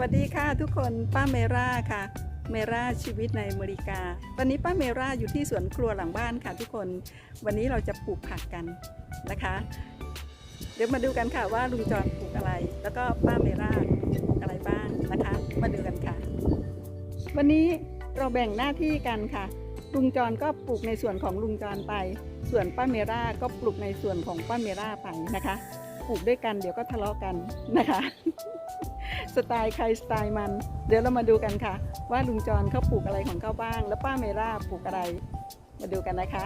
วัสดีค่ะทุกคนป้าเมราค่ะ เมราชีวิตในอเมริกาตอนนี้ป้าเมราอยู่ที่สวนครัวหลังบ้านค่ะทุกคน วันนี้เราจะปลูกผักกันนะคะ เดี๋ยวมาดูกันค่ะว่าลุงจอนปลูกอะไร แล้วก็ป้าเมราปลูกอะไรบ้างนะคะ มาดูกันค่ะ วันนี้เราแบ่งหน้าที่กันค่ะ ลุงจอนก็ปลูกในส่วนของลุงจอนไป ส่วนป้าเมราก็ปลูกในส่วนของป้าเมราไปนะคะ ปลูกด้วยกันเดี๋ยวก็ทะเลาะกันนะคะ สไตล์ใครสไตล์มัน เดี๋ยวเรามาดูกันค่ะ ว่าลุงจรเขาปลูกอะไรของเขาบ้าง แล้วป้าเมราปลูกอะไร มาดูกันนะคะ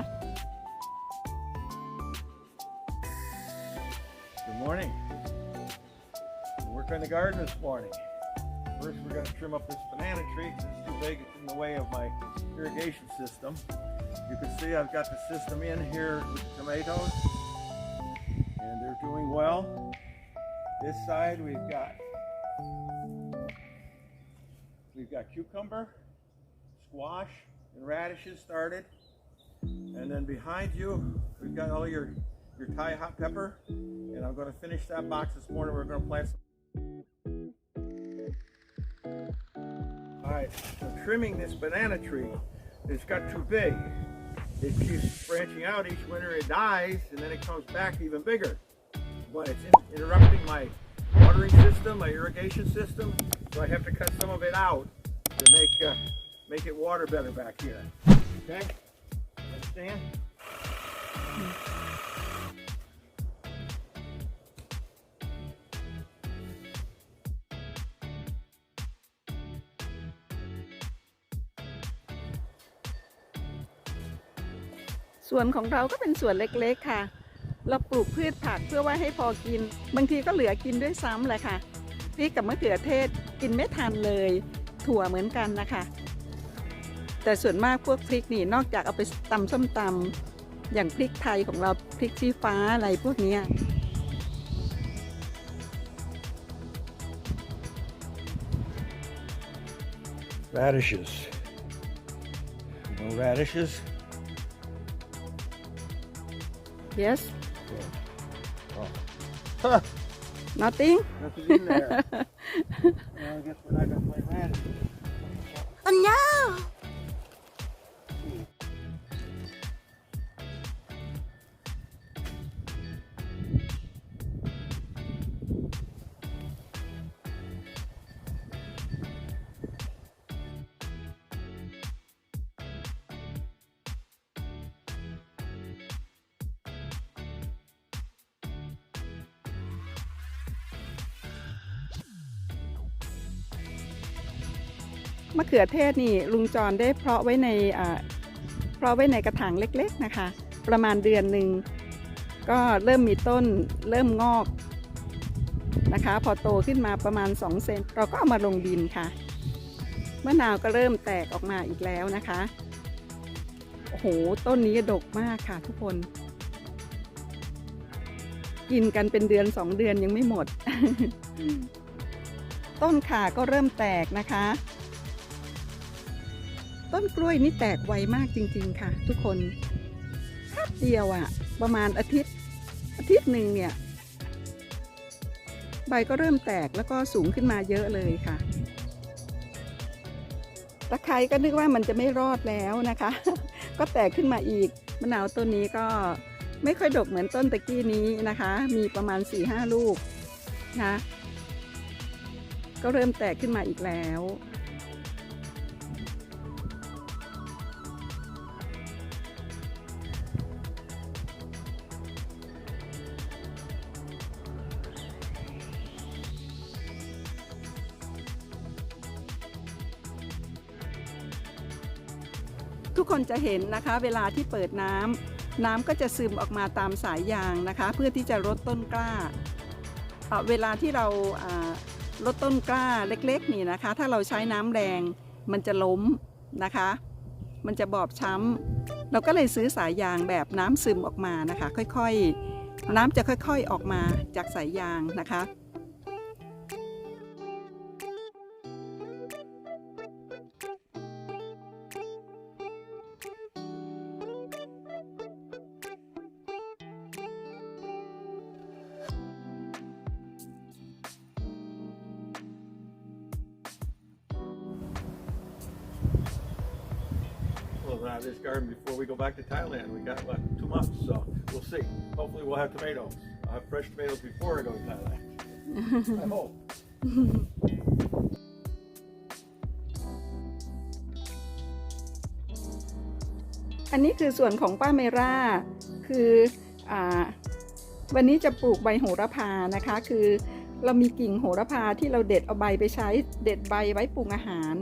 Good morning. Work on the garden this morning. First, we're going to trim up this banana tree 'cause it's too big. It's in the way of my irrigation system. You can see I've got the system in here with tomatoes, and they're doing well. This side we've got we've got cucumber, squash, and radishes started. And then behind you, we've got all your your Thai hot pepper, and I'm going to finish that box this morning. We're going to plant some. All right, so trimming this banana tree, it's got too big. It keeps branching out each winter. It dies, and then it comes back even bigger. But it's interrupting my watering system, my irrigation system, so I have to cut some of it out to make uh, make it water better back here. Okay, understand? สวนของเราก็เป็นสวนเล็กๆค่ะ เราปลูกพืชผักเพื่อว่าให้พอกิน บางทีก็เหลือกินด้วยซ้ำแหละค่ะพริกกับมะเขือเทศกินไม่ทันเลย ถั่วเหมือนกันนะคะ แต่ส่วนมากพวกพริกนี่นอกจากเอาไปตำส้มตำอย่างพริกไทยของเราพริกชี้ฟ้าอะไรพวกเนี้ย Radishes. You know radishes? yes Oh. Huh, nothing nothing in there. well, I guess we're not gonna plant radishes. oh no มะเขือเทศนี่ลุงจรได้เพาะไว้ในเพาะไว้ในกระถางเล็กๆนะคะ ประมาณเดือนหนึ่งก็เริ่มมีต้นเริ่มงอกนะคะ พอโตขึ้นมาประมาณ 2 เซนเราก็เอามาลงดินค่ะมะนาวก็เริ่มแตกออกมาอีกแล้วนะคะโอ้โหต้นนี้ดกมากค่ะทุกคน กินกันเป็นเดือน2เดือนยังไม่หมด ต้นขาก็เริ่มแตกนะคะ ต้นกล้วยนี่แตกไวมากจริง ๆ ค่ะ ทุกคนแป๊บเดียวอะประมาณอาทิตย์ อาทิตย์หนึ่งเนี่ย ใบก็เริ่มแตกแล้วก็สูงขึ้นมาเยอะเลยค่ะตะไคร้ก็นึกว่ามันจะไม่รอดแล้วนะคะ ก็แตกขึ้นมาอีกมะนาวต้นนี้ก็ไม่ค่อยดกเหมือนต้นตะกี้นี้นะคะ มีประมาณ4-5ลูกนะ ก็เริ่มแตกขึ้นมาอีกแล้ว ทุกคนจะเห็นนะคะ เวลาที่เปิดน้ำน้ำก็จะซึมออกมาตามสายยางนะคะ เพื่อที่จะลดต้นกล้าเอ่อเวลาที่เราอ่าลดต้นกล้าเล็กๆนี่นะคะ ถ้าเราใช้น้ำแรงมันจะล้มนะคะ มันจะบอบช้ำเราก็เลยซื้อสายยางแบบน้ำซึมออกมานะคะ ค่อยๆ น้ำจะค่อยๆออกมาจากสายยางนะคะ of this garden before we go back to Thailand. We got what two months, so we'll see. Hopefully, we'll have tomatoes. I'll have fresh tomatoes before I go to Thailand. I hope. อันนี้คือส่วนของป้าเมร่า คืออาวันนี้จะปลูกใบโหระพานะคะ คือเรามีกิ่งโหระพาที่เราเด็ดเอาใบไปใช้ เด็ดใบไว้ปรุงอาหาร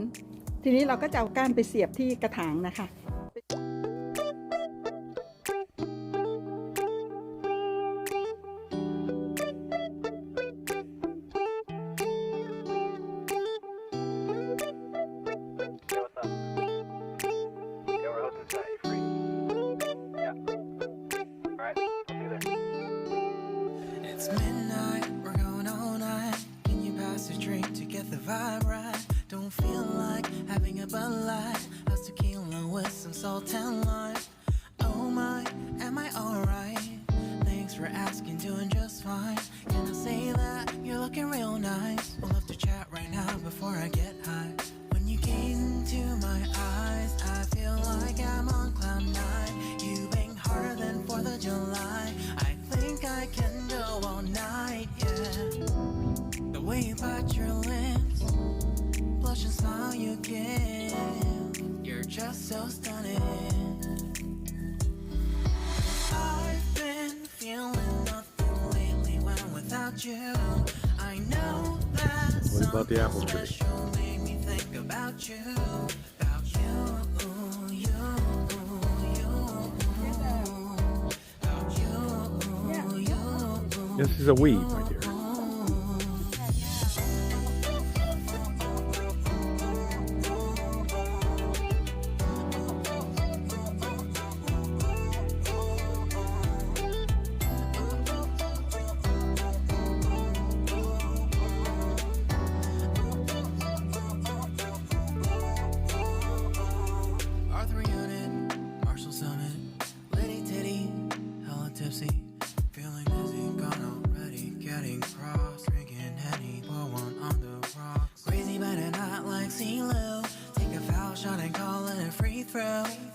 ทีนี้เราก็จะเอาก้านไปเสียบที่กระถางนะคะ July. I think I can go all night, yeah. The way you bite your lips, blush and smile you give. You're just so stunning. I've been feeling nothing lately when without you. I know that What about the apple tree? This is a weed, right dear.